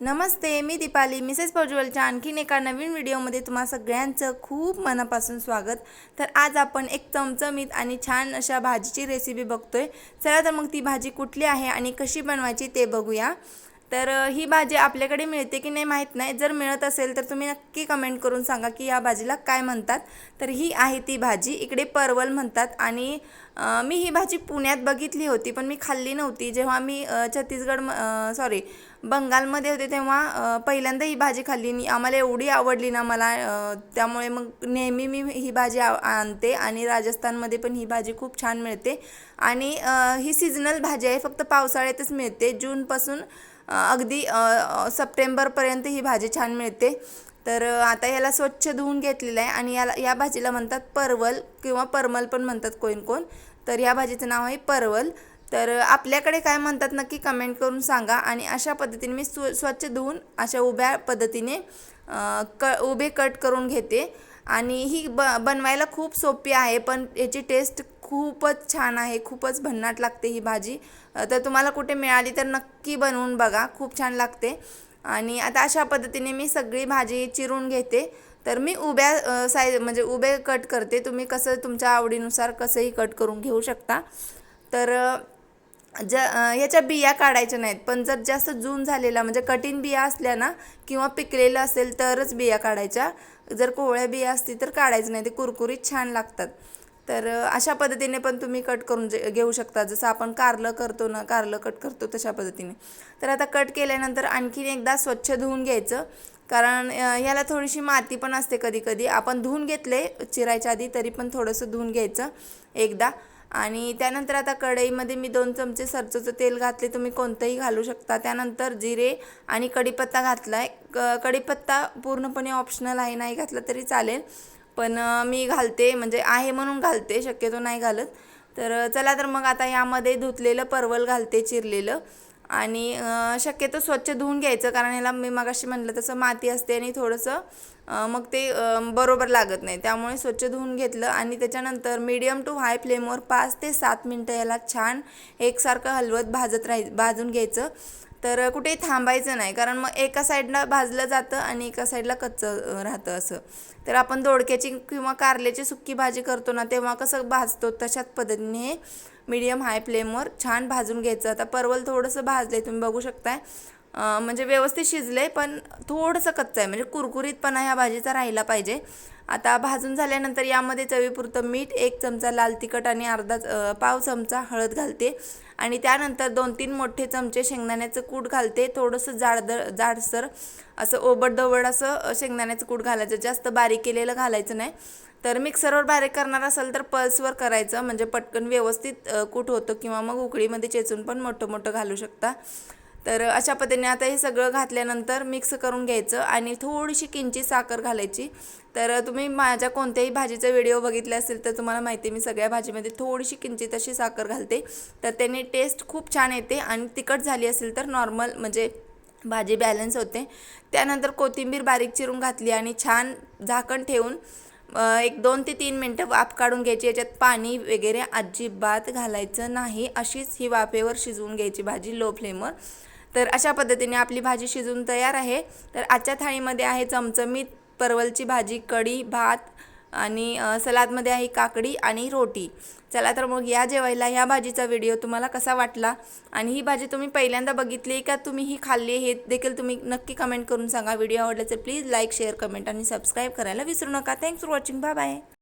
नमस्ते मी Deepali. Mrs पॉज्युअलच्या आणखीन एका नवीन व्हिडिओमध्ये तुम्हा सगळ्यांचं खूप मनापासून स्वागत. तर आज आपण एक चमचमीत आणि छान अशा भाजीची रेसिपी बघतोय. चला तर मग ती भाजी कुठली आहे आणि कशी बनवायची ते बघूया. तर ही भाजी आपल्याकडे मिळते की नाही माहीत नाही. जर मिळत असेल तर तुम्ही नक्की कमेंट करून सांगा की या भाजीला काय म्हणतात. तर ही आहे ती भाजी. इकडे परवल म्हणतात आणि मी ही भाजी पुण्यात बघितली होती पण मी खाल्ली नव्हती. जेव्हा मी छत्तीसगड सॉरी बंगालमध्ये होते तेव्हा पहिल्यांदा ही भाजी खाल्ली नी आम्हाला एवढी आवडली ना मला त्यामुळे मग नेहमी मी ही भाजी आ- आणते आणि राजस्थानमध्ये पण ही भाजी खूप छान मिळते. आणि ही सिजनल भाजी आहे. फक्त पावसाळ्यातच मिळते. जूनपासून अगदी सप्टेंबरपर्यंत ही भाजी छान मिळते. तर आता याला स्वच्छ धुवून घेतलेलं आहे आणि याला या भाजीला म्हणतात परवल किंवा परमल पण म्हणतात कोण कोण. तर या भाजीचं नाव आहे परवल. तर आपल्याकडे काय म्हणतात नक्की कमेंट करून सांगा आणि अशा पद्धतीने मी स्व स्वच्छ धुवून अशा उभ्या पद्धतीने क उभे कट करून घेते. आणि ही ब बनवायला खूप सोपी आहे पण याची टेस्ट खूपच छान आहे खूपच भन्नाट लागते ही भाजी. तर तुम्हाला कुठे मिळाली तर नक्की बनवून बघा खूप छान लागते. आणि आता अशा पद्धतीने मी सगळी भाजी चिरून घेते. तर मी उभ्या साईज म्हणजे उभे कट करते. तुम्ही कसं तुमच्या आवडीनुसार कसंही कट करून घेऊ शकता. तर ज ह्याच्या बिया काढायच्या नाहीत. पण जर जास्त जून झालेला म्हणजे कठीण बिया असल्या ना किंवा पिकलेलं असेल तरच बिया काढायच्या. जर कोवळ्या बिया असतील तर काढायचं नाही ते कुरकुरीत छान लागतात. तर अशा पद्धतीने पण तुम्ही कट करून जे- घेऊ शकता. जसं आपण कारलं करतो ना कारलं कट करतो तशा पद्धतीने. तर आता कट केल्यानंतर आणखीन एकदा स्वच्छ धुवून घ्यायचं. कारण ह्याला याला थोडीशी माती पण असते कधी कधी आपण धुवून घेतले चिरायच्या आधी तरी पण थोडंसं धुवून घ्यायचं एकदा. आणि त्यानंतर आता कढईमध्ये मी दोन चमचे सरचोचं तेल घातले तुम्ही कोणतंही घालू शकता. त्यानंतर जिरे आणि कढीपत्ता घातला आहे क कढीपत्ता पूर्णपणे ऑप्शनल आहे नाही घातला तरी चालेल. पण मी घालते म्हणजे आहे म्हणून घालते शक्यतो नाही घालत. तर चला तर मग आता यामध्ये धुतलेलं परवल घालते चिरलेलं. आणि शक्यतो स्वच्छ धुवून घ्यायचं. कारण याला मी मगाशी म्हणलं तसं माती असते आणि थोडंसं मग ते बरोबर लागत नाही. त्यामुळे स्वच्छ धुवून घेतलं आणि त्याच्यानंतर मीडियम टू हाय फ्लेमवर पाच ते सात मिनटं याला छान एकसारखं हलवत भाजत राहाय भाजून घ्यायचं. तर कुठेही थांबायचं नाही. कारण मग एका साईडला भाजलं जातं आणि एका साईडला कच्चं राहतं असं. तर आपण दोडक्याची किंवा कारल्याची सुक्की भाजी करतो ना तेव्हा कसं भाजतो तशाच पद्धतीने मीडियम हाय फ्लेमवर छान भाजून घ्यायचं. आता परवल थोडंसं भाजलं तुम्ही बघू शकताय. म्हणजे व्यवस्थित शिजले पण थोडंसं कच्चं आहे म्हणजे कुरकुरीतपणा ह्या भाजीचा राहिला पाहिजे. आता भाजून झाल्यानंतर यामध्ये चवीपुरतं मीठ एक चमचा लाल तिखट आणि अर्धा पाव चमचा हळद घालते. आणि त्यानंतर दोन तीन मोठे चमचे शेंगदाण्याचं कूट घालते. थोडंसं जाडद जाडसर असं ओबडधोबड असं शेंगदाण्याचं कूट घालायचं. जास्त बारीक केलेलं घालायचं नाही. तर मिक्सरवर बारीक करणार असेल तर पल्सवर करायचं. म्हणजे पटकन व्यवस्थित कूट होतं किंवा मग उकळीमध्ये चेचून पण मोठं मोठं घालू शकता. तर अशा पद्धतीने आता हे सगळं घातल्यानंतर मिक्स करून घ्यायचं आणि थोडीशी किंचित साखर घालायची. तर तुम्ही माझ्या कोणत्याही भाजीचा व्हिडिओ बघितले असेल तर तुम्हाला माहिती आहे मी सगळ्या भाजीमध्ये थोडीशी किंचित अशी साखर घालते. तर त्याने टेस्ट खूप छान येते आणि तिखट झाली असेल तर नॉर्मल म्हणजे भाजी बॅलन्स होते. त्यानंतर कोथिंबीर बारीक चिरून घातली आणि छान झाकण ठेवून एक दोन ते तीन मिनटं वाफ काढून घ्यायची याच्यात पाणी वगैरे अजिबात घालायचं नाही. अशीच ही वाफेवर शिजवून घ्यायची भाजी लो फ्लेमवर. तर अशा पद्धतीने आपली भाजी शिजून तयार आहे. तर आजच्या थाळीमध्ये आहे चमचमीत परवलची भाजी कढी भात आणि सलादमध्ये आहे काकडी आणि रोटी. चला तर मग या जेवायला ह्या भाजीचा व्हिडिओ तुम्हाला कसा वाटला? आणि ही भाजी तुम्ही पहिल्यांदा बघितली का? तुम्ही ही खाल्ली हे देखील तुम्ही नक्की कमेंट करून सांगा. व्हिडिओ आवडला तर प्लीज लाईक शेअर कमेंट आणि सबस्क्राईब करायला विसरू नका. Thanks for watching bye bye